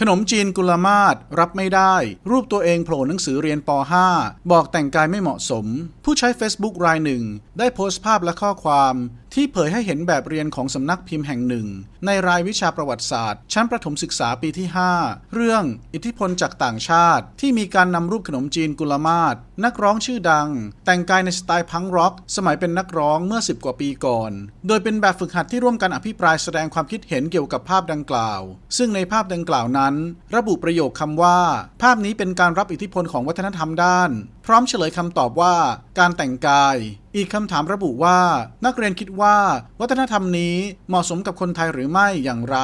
ขนมจีนกุลมาศรับไม่ได้ รูปตัวเองโผล่หนังสือเรียนป .5 บอกแต่งกายไม่เหมาะสม ผู้ใช้ Facebook รายหนึ่ง ได้โพสต์ภาพและข้อความ ที่เผยให้เห็นแบบเรียนของสำนักพิมพ์แห่งหนึ่ง ในรายวิชาประวัติศาสตร์ ชั้นประถมศึกษาปีที่ 5 เรื่องอิทธิพลจากต่างชาติ ที่มีการนำรูปขนมจีนกุลมาศนักร้องชื่อดัง แต่งกายในสไตล์พังร็อก สมัยเป็นนักร้องเมื่อ 10 กว่าปีก่อน โดยเป็นแบบฝึกหัดที่ร่วมกันอภิปรายแสดงความคิดเห็นเกี่ยวกับภาพดังกล่าว ซึ่งในภาพดังกล่าวนั้น ระบุประโยคคำว่า ภาพนี้เป็นการรับอิทธิพลของวัฒนธรรมด้าน พร้อมเฉลยคำตอบว่า การแต่งกาย อีกคำถามระบุว่า นักเรียนคิดว่าวัฒนธรรมนี้เหมาะสมกับคนไทยหรือไม่อย่างไร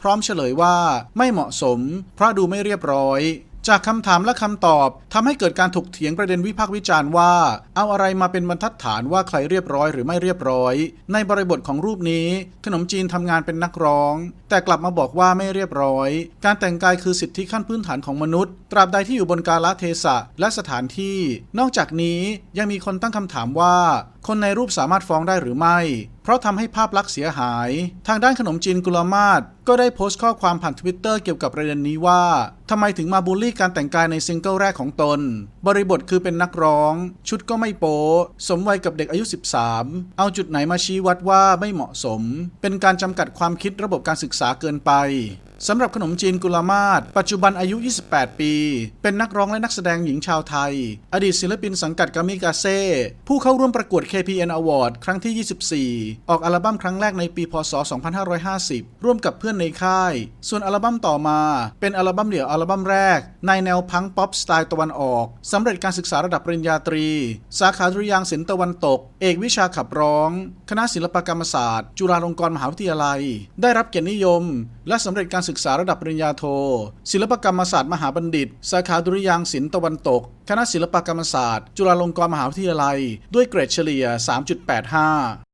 พร้อมเฉลยว่าไม่เหมาะสม เพราะดูไม่เรียบร้อย จากคำถามและคำตอบทำให้เกิดการถกเถียงประเด็นวิพากษ์วิจารณ์ว่า เอาอะไรมาเป็นบรรทัดฐานว่าใครเรียบร้อยหรือไม่เรียบร้อย ในบริบทของรูปนี้ ขนมจีนทำงานเป็นนักร้อง แต่กลับมาบอกว่าไม่เรียบร้อย การแต่งกายคือสิทธิขั้นพื้นฐานของมนุษย์ ตราบใดที่อยู่บนกาลเทศะและสถานที่ นอกจากนี้ยังมีคนตั้งคำถามว่า คนในรูปสามารถฟ้องได้หรือไม่ เพราะทำให้ภาพลักษณ์เสียหาย ทางด้านขนมจีนกุลมาศก็ได้โพสต์ข้อความผ่านทวิตเตอร์เกี่ยวกับประเด็นนี้ว่าทำไมถึงมาบูลลี่การแต่งกายในซิงเกิลแรกของตนบริบทคือเป็นนักร้อง ชุดก็ไม่โป๊สมวัยกับเด็กอายุ 13 เอาจุดไหนมาชี้วัดว่าไม่เหมาะสม เป็นการจำกัดความคิดระบบการศึกษาเกินไปสำหรับขนมจีนกุลมาศปัจจุบันอายุ 28 ปี เป็นนักร้องและนักแสดงหญิงชาวไทย อดีตศิลปินสังกัดกามิกาเซ่ ผู้เข้าร่วมประกวด KPN Award ครั้งที่ 24 ออกอัลบั้มครั้งแรกในปี พศ 2550 ร่วมกับเพื่อนในค่าย ส่วนอัลบั้มต่อมา เป็นอัลบั้มเดี่ยวอัลบั้มแรก ในแนวพังป๊อปสไตล์ตะวันออกสำเร็จการศึกษาระดับปริญญาตรี สาขาดุริยางค์ศิลป์ตะวันตก เอกวิชาขับร้อง คณะศิลปกรรมศาสตร์ จุฬาลงกรณ์มหาวิทยาลัย ได้รับเกียรตินิยม และสำเร็จการศึกษาระดับปริญญาโท ศิลปกรรมศาสตร์มหาบัณฑิต สาขาดุริยางค์ศิลป์ตะวันตก คณะศิลปกรรมศาสตร์ จุฬาลงกรณ์มหาวิทยาลัย ด้วยเกรดเฉลี่ย 3.85